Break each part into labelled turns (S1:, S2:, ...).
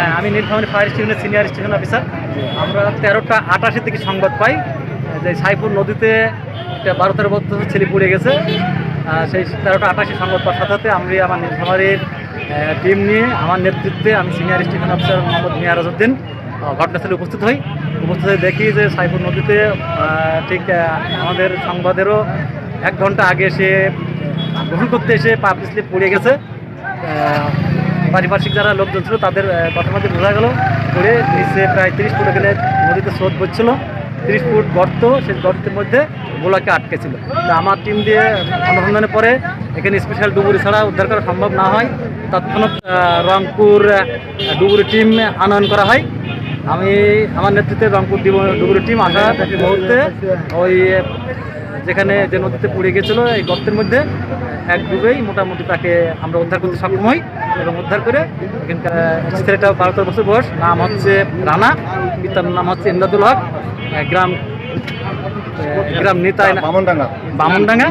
S1: হ্যাঁ আমি নীলফামারী ফায়ার স্টেশনের সিনিয়র স্টেশন অফিসার আমরা তেরোটা আটাশি থেকে সংবাদ পাই, যে সাইপুর নদীতে একটা বারো তেরো বছর ছেলে পড়ে গেছে। সেই তেরোটা আটাশি সংবাদ পাওয়ার সাথে সাথে আমি আমার নীলফামারীর টিম নিয়ে আমার নেতৃত্বে আমি senior station officer Mohammad Mia Rajuddin ঘটনাস্থলে উপস্থিত হই। উপস্থিত হয়ে দেখি যে সাইপুর নদীতে ঠিক আমাদের সংবাদেরও এক ঘণ্টা আগে সে গ্রহণ করতে এসে পা পিছলে পড়ে গেছে। পারিপার্শ্বিক যারা লোকজন ছিল, তাদের কথার মধ্যে বোঝা গেল। পড়ে নিচে প্রায় তিরিশ ফুট এখানে নদীতে স্রোত বসছিল তিরিশ ফুট গর্ত, সেই গর্তের মধ্যে গোলাকে আটকে ছিল তা আমার টিম দিয়ে অনুসন্ধানের পরে এখানে স্পেশাল ডুবুরি ছাড়া উদ্ধার করা সম্ভব না হয়। তৎক্ষণাৎ রংপুর ডুবুরি টিম আনয়ন করা হয়। আমি আমার নেতৃত্বে রংপুর ডিবু- ডুবুরি টিম আসা মুহূর্তে ওই, যেখানে যে নদীতে পড়ে গেছিল, এই গর্তের মধ্যে এক ডুবেই মোটামুটি তাকে আমরা উদ্ধার করতে সক্ষম হই এবং উদ্ধার করে এখানকার ছেলেটা বারো তেরো বছর বয়স নাম হচ্ছে রানা পিতার নাম হচ্ছে ইমদাদুল হক গ্রাম গ্রাম নিতাই
S2: বামনডাঙ্গা।
S1: বামনডাঙ্গা।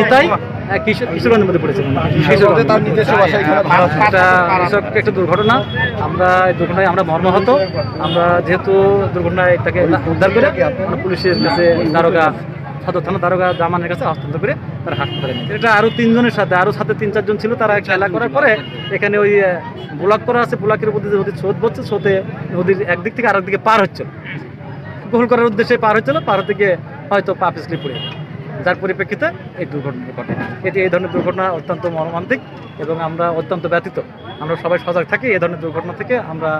S1: নিতাই কিশোরগঞ্জের মধ্যে পড়েছে। এসব একটা দুর্ঘটনা। আমরা এই দুর্ঘটনায় আমরা মর্মাহত। আমরা যেহেতু দুর্ঘটনায় তাকে উদ্ধার করে পুলিশের কাছে দারোগা সদর থানা দারোগা জামানের কাছে হস্তান্তর করে তারা হাসপাতালে নিয়ে যায়। এটা আরও তিনজনের সাথে আরও সাথে তিন চারজন ছিল তারা খেলা করার পরে এখানে ওই ব্লক করা আছে ব্লকের উপর নদীর স্রোত বচ্ছে স্রোতে নদীর একদিক থেকে আরেক দিকে পার হচ্ছে গোল করার উদ্দেশ্যে পার হচ্ছিল পার হতে গিয়ে হয়তো পা পিছলি পড়ে যার পরিপ্রেক্ষিতে এই দুর্ঘটনা ঘটে। এটি এই ধরনের দুর্ঘটনা অত্যন্ত মর্মান্তিক এবং আমরা অত্যন্ত ব্যতীত আমরা সবাই সজাগ থাকি এই ধরনের দুর্ঘটনা থেকে আমরা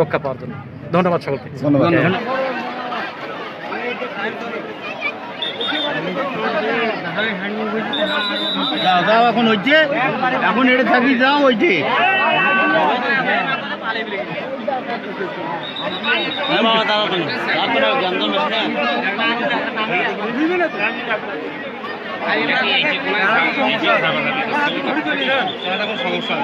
S1: রক্ষা পাওয়ার জন্য। ধন্যবাদ সকলকে।
S2: ধন্যবাদ।
S3: যাও এখন হচ্ছে এখন এটা থাকি যাও হচ্ছে
S4: সমস্যা